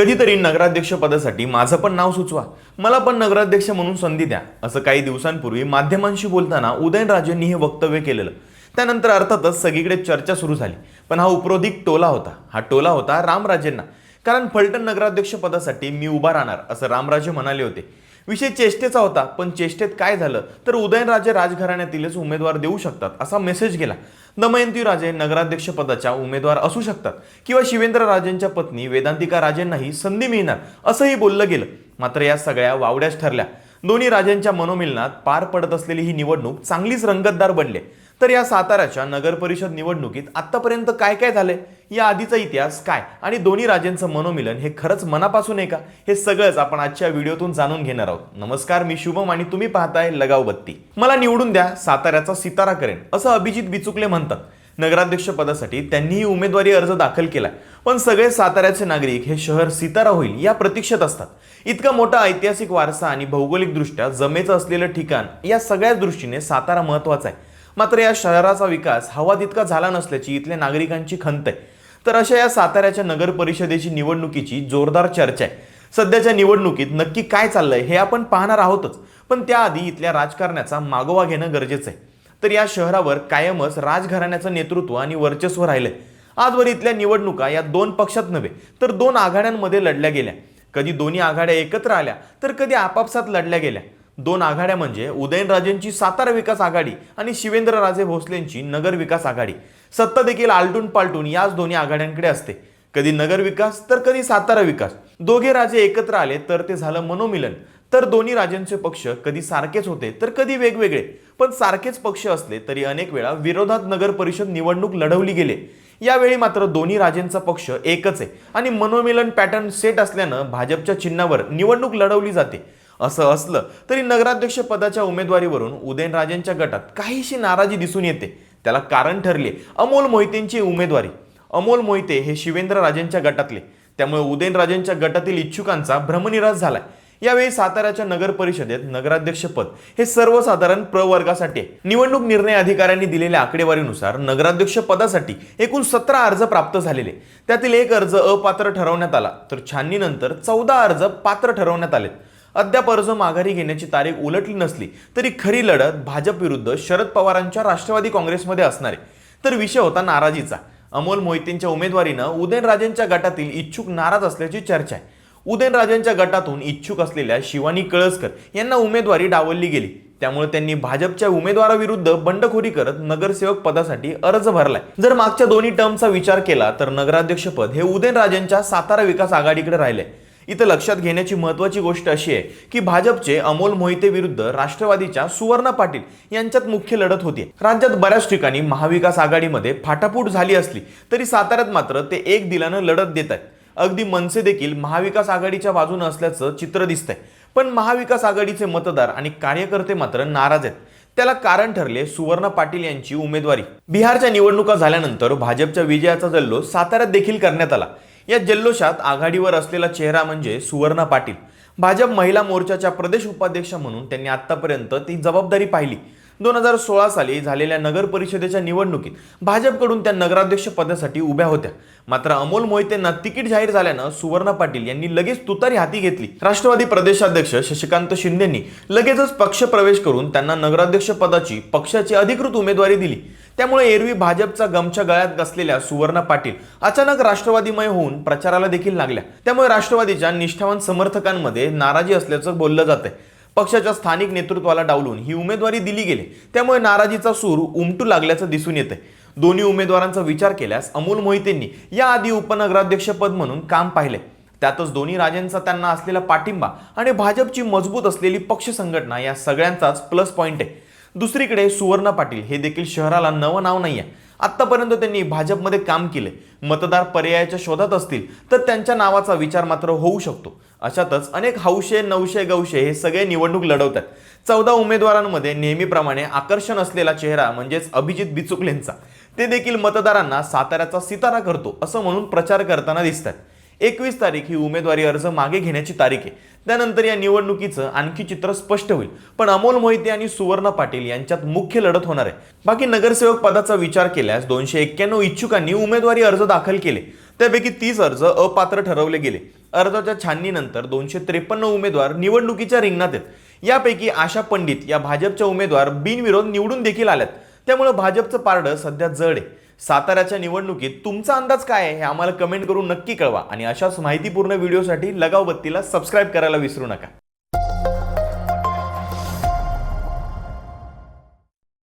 कधीतरी नगराध्यक्ष पदासाठी माझं पण नाव सुचवा. मला पण नगराध्यक्ष म्हणून संधी द्या. असं काही दिवसांपूर्वी माध्यमांशी बोलताना उदयनराजेंनी हे वक्तव्य केलेलं. त्यानंतर अर्थातच सगळीकडे चर्चा सुरू झाली. पण हा उपरोधिक टोला होता. हा टोला होता रामराजेंना. कारण फलटण नगराध्यक्ष पदासाठी मी उभा राहणार असं रामराजे म्हणाले होते. विषय चेष्टेचा होता पण चेष्टेत काय झालं तर उदयनराजे राजघराण्यातीलच उमेदवार देऊ शकतात असा मेसेज गेला. दमयंती राजे नगराध्यक्ष पदाच्या उमेदवार असू शकतात किंवा शिवेंद्र राजेंच्या पत्नी वेदांतिका राजेंनाही संधी मिळणार असंही बोललं गेलं. मात्र या सगळ्या वावड्याच ठरल्या. दोन्ही राजांच्या मनोमिलनात पार पडत असलेली ही निवडणूक चांगलीच रंगतदार बनली तर या साताऱ्याच्या नगर परिषद निवडणुकीत आतापर्यंत काय काय झालंय? या आधीचा इतिहास काय? आणि दोन्ही राजांचं मनोमिलन हे खरंच मनापासून आहे का? हे सगळंच आपण आजच्या व्हिडिओतून जाणून घेणार आहोत. नमस्कार मी शुभम आणि तुम्ही पाहताय लगाव बत्ती. मला निवडून द्या साताऱ्याचा सितारा करेन असं अभिजित बिचुकले म्हणतात. नगराध्यक्ष पदासाठी त्यांनीही उमेदवारी अर्ज दाखल केलाय. पण सगळे साताऱ्याचे नागरिक हे शहर सितारा होईल या प्रतीक्षेत असतात. इतका मोठा ऐतिहासिक वारसा आणि भौगोलिकदृष्ट्या जमेचं असलेलं ठिकाण या सगळ्याच दृष्टीने सातारा महत्त्वाचा आहे. मात्र या शहराचा विकास हवा तितका झाला नसल्याची इथल्या नागरिकांची खंत आहे. तर अशा या साताऱ्याच्या नगर परिषदेची निवडणुकीची जोरदार चर्चा आहे. सध्याच्या निवडणुकीत नक्की काय चाललंय हे आपण पाहणार आहोतच. पण त्याआधी इथल्या राजकारण्याचा मागोवा घेणं गरजेचं आहे. तर या शहरावर कायमच राजघराण्याचं नेतृत्व आणि वर्चस्व राहिलंय. आजवर इथल्या निवडणुका या दोन पक्षात नव्हे तर दोन आघाड्यांमध्ये लढल्या गेल्या. कधी दोन्ही आघाड्या एकत्र आल्या तर कधी आपापसात लढल्या गेल्या. दोन आघाड्या म्हणजे उदयनराजेंची सातारा विकास आघाडी आणि शिवेंद्रराजे भोसलेंची नगर विकास आघाडी. सत्ता देखील आलटून पालटून याच दोन्ही आघाड्यांकडे असते. कधी नगर विकास तर कधी सातारा विकास. दोघे राजे एकत्र आले तर ते झालं मनोमिलन. तर दोन्ही राजांचे पक्ष कधी सारखेच होते तर कधी वेगवेगळे. पण सारखेच पक्ष असले तरी अनेक वेळा विरोधात नगर परिषद निवडणूक लढवली गेले. यावेळी मात्र दोन्ही राजेंचा पक्ष एकच आहे आणि मनोमिलन पॅटर्न सेट असल्यानं भाजपच्या चिन्हावर निवडणूक लढवली जाते. असं असलं तरी नगराध्यक्ष पदाच्या उमेदवारीवरून उदयनराजेंच्या गटात काहीशी नाराजी दिसून येते. त्याला कारण ठरले अमोल मोहितेंची उमेदवारी. अमोल मोहिते हे शिवेंद्र राजेंच्या गटातले. त्यामुळे उदयनराजेंच्या गटातील इच्छुकांचा भ्रमनिराश झालाय. यावेळी साताऱ्याच्या नगर परिषदेत नगराध्यक्षपद हे सर्वसाधारण प्रवर्गासाठी आहे. निवडणूक निर्णय अधिकाऱ्यांनी दिलेल्या आकडेवारीनुसार नगराध्यक्ष पदासाठी एकूण सतरा अर्ज प्राप्त झालेले. त्यातील एक अर्ज अपात्र ठरवण्यात आला. तर छाननीनंतर चौदा अर्ज पात्र ठरवण्यात आलेत. अद्याप अर्ज माघारी घेण्याची तारीख उलटली नसली तरी खरी लढत भाजप विरुद्ध शरद पवारांच्या राष्ट्रवादी काँग्रेसमध्ये असणार आहे. तर विषय होता नाराजीचा. अमोल मोहितेंच्या उमेदवारीनं उदयनराजेंच्या गटातील इच्छुक नाराज असल्याची चर्चा आहे. उदयनराजेंच्या गटातून इच्छुक असलेल्या शिवानी कळसकर यांना उमेदवारी डावलली गेली. त्यामुळे त्यांनी भाजपच्या उमेदवाराविरुद्ध बंडखोरी करत नगरसेवक पदासाठी अर्ज भरलाय. जर मागच्या दोन्ही टर्मचा विचार केला तर नगराध्यक्षपद हे उदयनराजेंच्या सातारा विकास आघाडीकडे राहिले इथं लक्षात घेण्याची महत्वाची गोष्ट अशी आहे की भाजपचे अमोल मोहिते विरुद्ध राष्ट्रवादीच्या सुवर्ण पाटील यांच्यात मुख्य लढत होती. राज्यात बऱ्याच ठिकाणी महाविकास आघाडीमध्ये फाटाफूट झाली असली तरी साताऱ्यात मात्र ते एक दिलानं लढत देत आहेत. अगदी मनसे देखील महाविकास आघाडीच्या बाजूनं असल्याचं चित्र दिसतंय. पण महाविकास आघाडीचे मतदार आणि कार्यकर्ते मात्र नाराज आहेत. त्याला कारण ठरले सुवर्ण पाटील यांची उमेदवारी. बिहारच्या निवडणुका झाल्यानंतर भाजपच्या विजयाचा जल्लोष साताऱ्यात देखील करण्यात आला. या जल्लोषात आघाडीवर असलेला चेहरा म्हणजे सुवर्णा पाटील. भाजप महिला मोर्चाच्या प्रदेश उपाध्यक्ष म्हणून त्यांनी आतापर्यंत ती जबाबदारी पाहिली. दोन हजार सोळा साली झालेल्या नगर परिषदेच्या निवडणुकीत भाजपकडून त्या नगराध्यक्ष पदासाठी उभ्या होत्या. मात्र अमोल मोहितेंना तिकीट जाहीर झाल्यानं सुवर्णा पाटील यांनी लगेच तुतारी हाती घेतली. राष्ट्रवादी प्रदेशाध्यक्ष शशिकांत शिंदेंनी लगेचच पक्ष प्रवेश करून त्यांना नगराध्यक्ष पदाची पक्षाची अधिकृत उमेदवारी दिली. त्यामुळे एरवी भाजपचा गमच्या गळ्यात असलेल्या सुवर्ण पाटील अचानक राष्ट्रवादीमय होऊन प्रचाराला देखील लागल्या. त्यामुळे राष्ट्रवादीच्या निष्ठावान समर्थकांमध्ये नाराजी असल्याचं बोललं जातंय. पक्षाच्या स्थानिक नेतृत्वाला डावलून ही उमेदवारी दिली गेली. त्यामुळे नाराजीचा सूर उमटू लागल्याचं दिसून येतंय. दोन्ही उमेदवारांचा विचार केल्यास अमोल मोहितेंनी याआधी उपनगराध्यक्षपद म्हणून काम पाहिले. त्यातच दोन्ही राजांचा त्यांना असलेला पाठिंबा आणि भाजपची मजबूत असलेली पक्ष संघटना या सगळ्यांचाच प्लस पॉईंट आहे. दुसरीकडे सुवर्ण पाटील हे देखील शहराला नवं नाव नाही आहे आत्तापर्यंत त्यांनी भाजपमध्ये काम केले मतदार पर्यायाच्या शोधात असतील तर त्यांच्या नावाचा विचार मात्र होऊ शकतो. अशातच अनेक हौशे नवशे गौशे हे सगळे निवडणूक लढवतात. चौदा उमेदवारांमध्ये नेहमीप्रमाणे आकर्षण असलेला चेहरा म्हणजेच अभिजित बिचुकलेंचा. ते देखील मतदारांना साताऱ्याचा सितारा करतो असं म्हणून प्रचार करताना दिसतात. एकवीस तारीख ही उमेदवारी अर्ज मागे घेण्याची तारीख आहे. त्यानंतर या निवडणुकीचं आणखी चित्र स्पष्ट होईल. पण अमोल मोहिते आणि सुवर्ण पाटील यांच्यात मुख्य लढत होणार आहे. बाकी नगरसेवक पदाचा विचार केल्यास दोनशे एक्क्याण्णव इच्छुकांनी उमेदवारी अर्ज दाखल केले. त्यापैकी तीस अर्ज अपात्र ठरवले गेले. अर्जाच्या छाननीनंतर दोनशे त्रेपन्न उमेदवार निवडणुकीच्या रिंगणात आहेत. यापैकी आशा पंडित या भाजपच्या उमेदवार बिनविरोध निवडून देखील आल्यात. त्यामुळे भाजपचं पारडं सध्या जड आहे. साताऱ्याच्या निवडणुकीत तुमचा अंदाज काय आहे हे आम्हाला कमेंट करून नक्की कळवा. आणि अशाच माहितीपूर्ण व्हिडिओसाठी लगाव बत्तीला सबस्क्राईब करायला विसरू नका.